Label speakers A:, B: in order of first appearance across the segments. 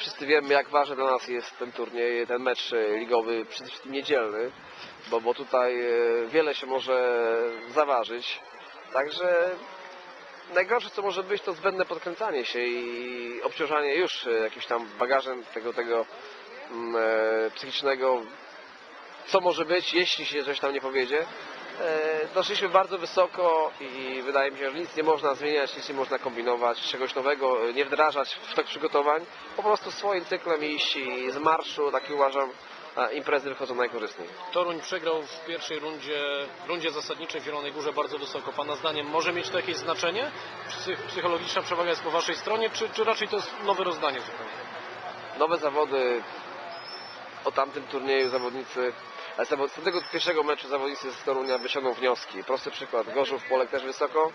A: Wszyscy wiemy, jak ważny dla nas jest ten turniej, ten mecz e, ligowy, przede wszystkim niedzielny, bo, bo tutaj e, wiele się może zaważyć. Także najgorsze, co może być, to zbędne podkręcanie się i obciążanie już e, jakimś tam bagażem tego, tego mm, psychicznego, co może być, jeśli się coś tam nie powiedzie. E, Doszliśmy bardzo wysoko i wydaje mi się, że nic nie można zmieniać, nic nie można kombinować, czegoś nowego e, nie wdrażać w tok przygotowań. Po prostu swoim cyklem iść i z marszu, taki uważam, e, imprezy wychodzą najkorzystniej.
B: Toruń przegrał w pierwszej rundzie, rundzie zasadniczej w Zielonej Górze bardzo wysoko. Pana zdaniem może mieć to jakieś znaczenie? Psych, psychologiczna przewaga jest po Waszej stronie, czy, czy raczej to jest nowe rozdanie zupełnie?
A: nowe zawody o tamtym turnieju zawodnicy ale z tego pierwszego meczu zawodnicy z Torunia wyciągną wnioski. Prosty przykład. Gorzów Polek też wysoko.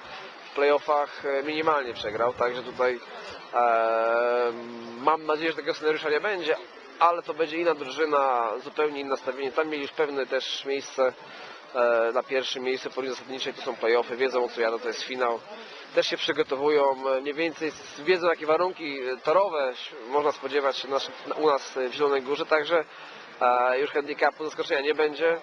A: W playoffach e, minimalnie przegrał, także tutaj e, mam nadzieję, że takiego scenariusza nie będzie, ale to będzie inna drużyna, zupełnie inne nastawienie. Tam mieli już pewne też miejsce na pierwszym miejscu po linii zasadniczej, to są playoffy, wiedzą o co jadą, to jest finał. Też się przygotowują, e, mniej więcej wiedzą jakie warunki e, torowe można spodziewać się u nas e, w Zielonej Górze, także e, już handicapu zaskoczenia nie będzie.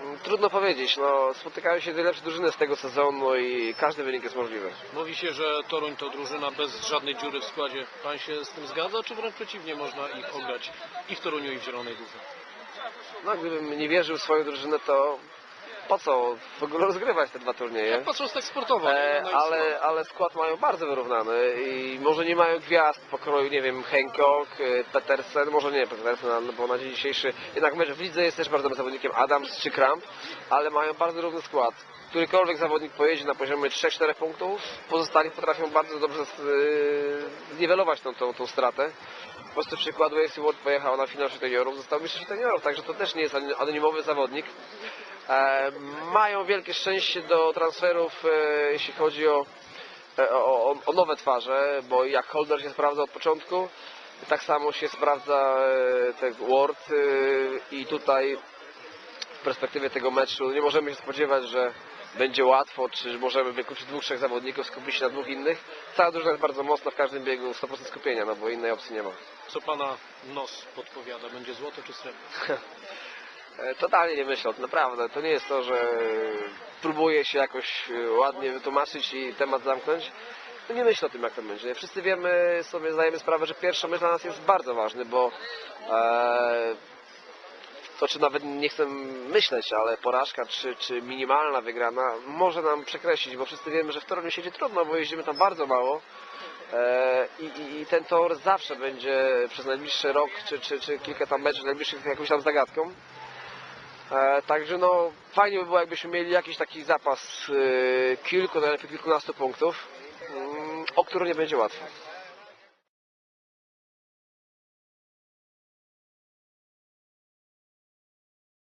A: Mm, Trudno powiedzieć, no, spotykają się najlepsze drużyny z tego sezonu i każdy wynik jest możliwy.
B: Mówi się, że Toruń to drużyna bez żadnej dziury w składzie. Pan się z tym zgadza, czy wręcz przeciwnie, można ich ograć i w Toruniu, i w Zielonej Górze?
A: No, gdybym nie wierzył w swoją drużynę, to po co w ogóle rozgrywać te dwa turnieje?
B: Jak patrząc tak sportowo,
A: E,
B: no
A: ale, ale skład mają bardzo wyrównany i może nie mają gwiazd pokroju, nie wiem, Hancock, e, Petersen, może nie Petersen, bo na dzień dzisiejszy jednak mecz w lidze jest też bardzo dobrym zawodnikiem Adams czy Kramp, ale mają bardzo równy skład. Którykolwiek zawodnik pojedzie na poziomie 3-4 punktów, pozostali potrafią bardzo dobrze e, zniwelować tą, tą, tą stratę. Po prostu przykładu AC Ward pojechał na finał seniorów, został mistrzem seniorów, także to też nie jest anonimowy zawodnik. E, mają wielkie szczęście do transferów, e, jeśli chodzi o, e, o, o, o nowe twarze, bo jak Holder się sprawdza od początku, tak samo się sprawdza e, ten Ward e, i tutaj w perspektywie tego meczu nie możemy się spodziewać, że będzie łatwo, czy możemy wykluczyć dwóch, trzech zawodników, skupić się na dwóch innych. Cała drużyna jest bardzo mocna w każdym biegu, 100% skupienia, no bo innej opcji nie ma.
B: co Pana nos podpowiada? Będzie złoto czy srebro?
A: E, Totalnie nie myślę o tym, naprawdę. To nie jest to, że próbuję się jakoś e, ładnie wytłumaczyć i temat zamknąć. No nie myślę o tym, jak to będzie. Wszyscy wiemy, sobie zdajemy sprawę, że pierwszy mecz dla nas jest bardzo ważny, bo e, to, czy nawet nie chcę myśleć, ale porażka, czy, czy minimalna wygrana może nam przekreślić, bo wszyscy wiemy, że w Toruniu siedzi trudno, bo jeździmy tam bardzo mało. E, I, i, ten tor zawsze będzie przez najbliższy rok, czy, czy, czy kilka tam meczów najbliższych jakąś tam zagadką. E, także no fajnie by było jakbyśmy mieli jakiś taki zapas e, kilku, najlepiej kilkunastu punktów, mm, o który nie będzie łatwo.